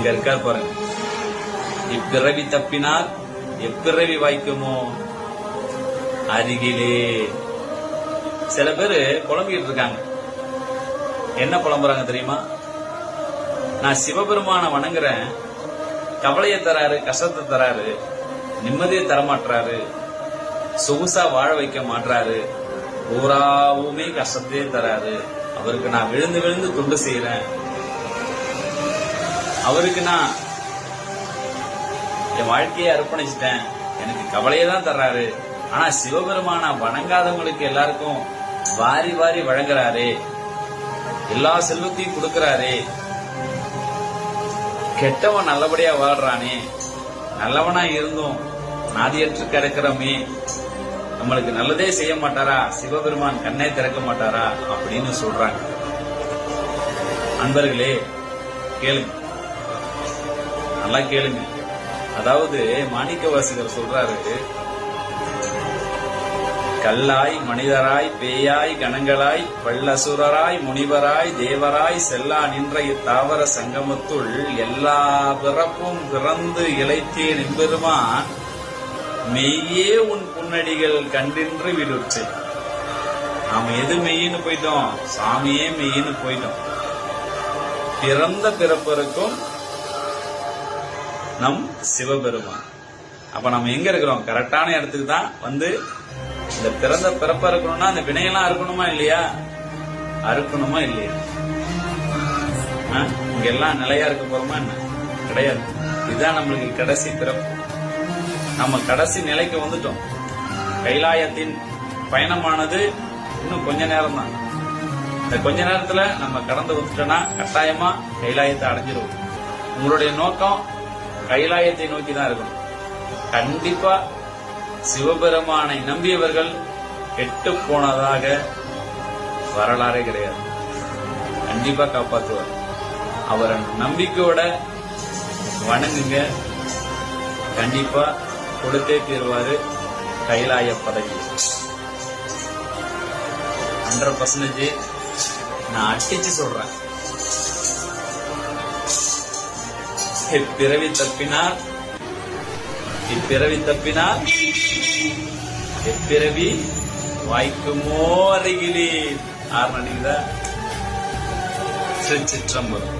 அங்க இருக்கார் பாருங்க. இப்பிறவி தப்பினால் எப்பிறவி வாய்க்குமோ? அருகிலே. சில பேரு குழம்பிட்டு இருக்காங்க. என்ன புலம்புறாங்க தெரியுமா? நான் சிவபெருமான வணங்குறேன் கவலையை தராரு கஷ்டத்தை தராரு நிம்மதியை தரமாட்டாரு சொகுசா வாழ வைக்க மாட்றாரு பூராவுமே கஷ்டத்தையே தராரு. அவருக்கு நான் விழுந்து விழுந்து துண்டு செய்யறேன் அவருக்கு நான் என் வாழ்க்கையை அர்ப்பணிச்சிட்டேன். எனக்கு கவலையை தான் தர்றாரு. ஆனா சிவபெருமான வணங்காதவங்களுக்கு எல்லாருக்கும் வாரி வாரி வழங்குறாரே. எல்லா செல்வத்தையும் கொடுக்கறாரு. கெட்டவன் நல்லபடியா வாழ்றானே. நல்லவனா இருந்தும் நாதியற்று கிடக்கிறோமே. நம்மளுக்கு நல்லதே செய்ய மாட்டாரா? சிவபெருமான் கண்ணை திறக்க மாட்டாரா? அப்படின்னு சொல்றாங்க. அன்பர்களே கேளுங்க. நல்லா கேளுங்க. அதாவது மாணிக்க வாசகர் சொல்றாரு கல்லாய் மனிதராய் பேயாய் கணங்களாய் பல்லசுரராய் முனிவராய் தேவராய் செல்லா நின்ற இத்தாவர சங்கமத்துள் எல்லா பிறப்பும் பிறந்து இழைத்தே நின்பெருமான் மெய்யே உன் புன்னடிகள் கண்டின்று விடுச்சு நாம எது மெய்யின்னு போயிட்டோம்? சாமியே மெய்யின்னு போயிட்டோம். பிறந்த பிறப்பருக்கும் நம் சிவபெருமான். அப்ப நம்ம எங்க இருக்கிறோம்? கரெக்டான இடத்துக்கு தான் வந்து இந்த பிறந்த பிறப்பா இருக்கணும்னா அந்த வினையெல்லாம் அறுக்கணுமா இல்லையா? அறுக்கணுமா இல்லையா? இங்க எல்லாம் நிலையா இருக்க போறோமா என்ன? கிடையாது. இதுதான் நம்மளுக்கு கடைசி பிறப்பு. நம்ம கடைசி நிலைக்கு வந்துட்டோம். கைலாயத்தின் பயணமானது இன்னும் கொஞ்ச நேரம் தான் இந்த கொஞ்ச நேரத்துல நம்ம கடந்து வந்துட்டோம்னா கட்டாயமா கைலாயத்தை அடைஞ்சிருவோம். உங்களுடைய நோக்கம் கைலாயத்தை நோக்கி தான் இருக்கணும். கண்டிப்பா சிவபெருமானை நம்பியவர்கள் கெட்டு போனதாக வரலாறே கிடையாது. கண்டிப்பா காப்பாற்றுவார் அவரை நம்பிக்கையோட வணங்குங்க. கண்டிப்பா கொடுத்தே தீர்வாரு கைலாய பதவி. ஹண்ட்ரட் பர்சன்டேஜ் நான் அடிச்சு சொல்றேன். இப்பிறவி தப்பினால் இப்பிறவி தப்பினால் எப்பிறவி வாய்க்குமோ அருகிலே. ஆறு நடிக்குதா சிற்றம்பலம்.